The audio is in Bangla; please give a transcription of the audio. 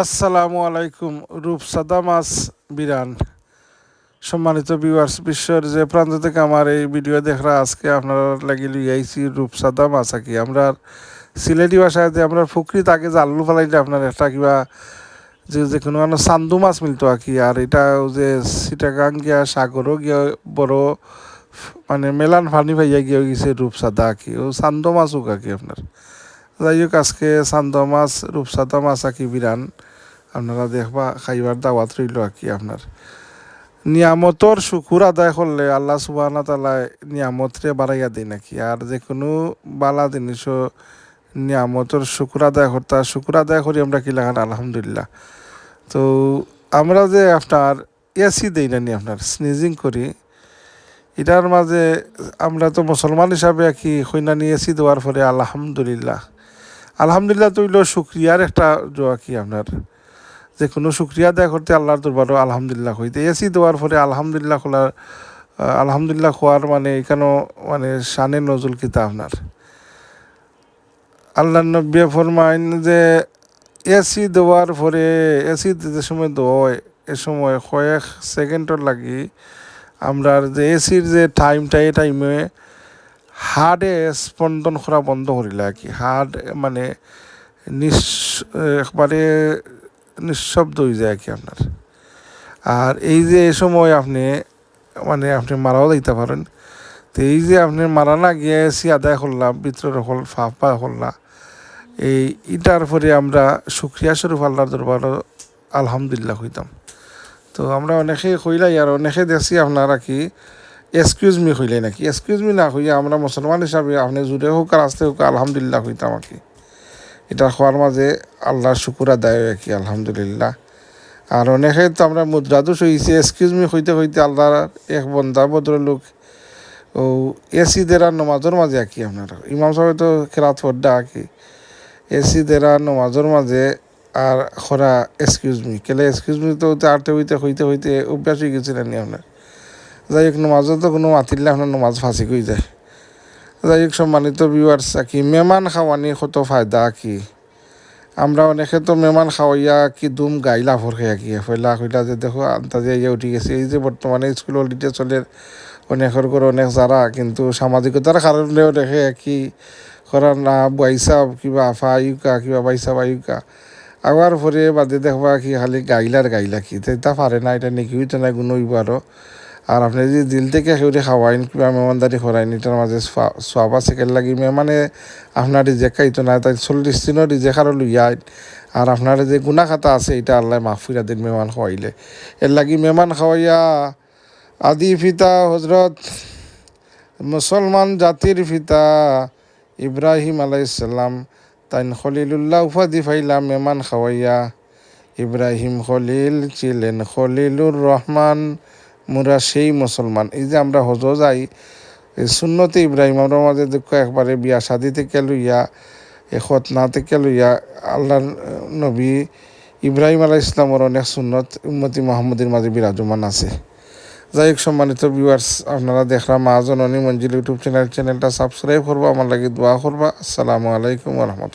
আসসালামু আলাইকুম রূপসাদা মাছ বিরান। সম্মানিত ভিউয়ার্স বিশ্বের যে প্রান্ত থেকে আমার এই ভিডিও দেখরা, আজকে আপনারা লাগি আইছি রূপসাদা মাছ আকি। আমরা সিলেটি ভাষায় যে আমরা ফুকরি, তাকে জালু ফেলাইলে আপনার একটা কিবা যে যে কোনো মানে চান্দু মাছ মিলতো আর কি আর এটা যে সিটাগাং গিয়া, সাগরও গিয়া, বড় মানে মেলান ফানি ভাইয়া গিয়ে গেছে রূপসাদা আকি। ও চান্দো মাছ হোক আর কি আপনার। যাই হোক আজকে চান্দ মাছ রূপসাদা মাছ আকি বিরান আপনারা দেখবা, খাইবার দাওয়াত রইল আর কি আপনার। নিয়ামতর শুকুর আদায় করলে আল্লাহ সুবাহ তালায় নিয়ামতরে বাড়াইয়া দেয় নাকি আর যে কোনো বালা জিনিসও নিয়ামতর শুকুর আদায় করতা শুকুর আদায় করি আমরা কি লাগান? আলহামদুলিল্লাহ। তো আমরা যে আপনার এসি দেই না নি আপনার স্নিজিং করি, এটার মাঝে আমরা তো মুসলমান হিসাবে আর কি কইনানি এসি দেওয়ার পরে আলহামদুলিল্লাহ। আলহামদুলিল্লাহ তো হইল শুক্রিয়ার একটা জোয়া কি আপনার? যে কোনো শুক্রিয়া দেয়া করতে আল্লাহর দরবারও আলহামদুলিল্লাহ হইতে এসি দেওয়ার পরে আলহামদুলিল্লাহ খোলার আলহামদুলিল্লাহ খোয়ার মানে এখানেও মানে শানে নজুল কিতা আপনার? আল্লাহ নব্বী ফরমাইন যে এসি দেওয়ার পরে, এসি যে সময় দোয়, এ সময় কয়েক সেকেন্ডর লাগি আমরা যে এসির যে টাইমটা এই টাইমে হার্টে স্পন্দন করা বন্ধ করিলে আর কি। হার্ট মানে নিঃ একবারে নিঃশব্দ হয়ে যায় কি আপনার। আর এই যে এই সময় আপনি মানে আপনি মারাও দিতে পারেন। তো এই যে আপনি মারা না গিয়ে এসি আদায় করলাম ভিতরে হল, ফাঁপা করলাম এই ইটার পরে আমরা সুক্রিয়া স্বরূপ আল্লাহর দরবার আলহামদুলিল্লাহ হইতাম তো আমরা অনেকে কইলাই আর অনেকে দেখছি আপনারা কি এক্সকিউজ মি হইলে নাকি? এক্সকিউজ মি না হইয়া আমরা মুসলমান হিসাবে আপনি জুড়ে হোক আর আসতে হোক, আলহামদুলিল্লাহ হইতাম আর কি এটা হওয়ার মাঝে আল্লাহর শুকুর আদায় কি, আলহামদুলিল্লাহ। আর অনেকে তো আমরা মুদ্রাদোষ হয়েছি এক্সকিউজ মি হইতে হইতে আল্লাহর এক বন্ধা ভদ্রলোক, ও এসি দেরা নমাজের মাঝে আর কি আপনার। ইমাম সাহেব তো খেরাত ফড্ডা আর কি। এসি দেরা নমাজের মাঝে আর খরা এক্সকিউজ মি কেলে এক্সকিউজ মি তো আরতে হইতে হইতে হইতে অভ্যাস হয়ে গেছিলেন আপনার? যাই হোক নমাজও তো কোনো মাতিলে আপনার নমাজ ফাঁসি কই যায়। যাই হোক, সম্মানিত ভিউয়ার্স কি মেমান খাওয়ানি কত ফায়দা কি আমরা অনেকে তো মেমান খাওয়াইয়া কি দুম গাইলা ভর খাইয়া কি ফেলা কইলা যে দেখো আন্তাজে ইয়ে উঠি গেছে। এই যে বর্তমানে স্কুল হলিডে চলে অনেকের করে অনেক যারা কিন্তু সামাজিকতার কারণেও দেখে কি করার না বাইসা কিবা আফা আয়ুকা, কিবা বাইসা আয়ুকা আবার পরে বাদে দেখবা কি খালি গাইলার গাইলা কি তা পারে না, এটা নাকি হইতো না গুণ হইব আরও আর আপনি যদি দিল থেকে সেউরে খাওয়াইন, কিবা মেহমানদারি করাইন, এটার মাঝে সোয়াবা সেকেন্ড লাগি মেহমানে আপনার রিজেক খাইতো না, তাই চল্লিশ দিনও রিজেক আরও লইয়াইন আর আপনার যে গুণা খাতা আছে, এটা আল্লাহ মাহফিরা দিন মেহমান খাওয়াইলে। এর লাগি মেহমান খাওয়াইয়া আদি পিতা হজরত মুসলমান জাতির পিতা ইব্রাহিম আলাইসাল্লাম তাইন খলিলুল্লাহ উপাধি ফাইলাম মেহমান খাওয়াইয়া। ইব্রাহিম খলিল, ছিলেন খলিলুর রহমান। মোরা সেই মুসলমান। এই যে আমরা হজ যাই, এই সুন্নতে ইব্রাহিম আমরা মাঝে দুঃখ একবারে বিয়া শাদি থেকে লইয়া এ খতনা থেকে লইয়া আল্লাহ নবী ইব্রাহিম আলাহ ইসলামর অনেক সুন্নত উম্মতি মোহাম্মদের মাঝে বিরাজমান আছে। যাই হোক, সম্মানিত ভিউয়ার্স আপনারা দেখলাম মা জননী মঞ্জিল ইউটিউব চ্যানেল, চ্যানেলটা সাবস্ক্রাইব করব, আমার লাগে দোয়া করবা। আসসালামু আলাইকুম রহমতুল্লাহ।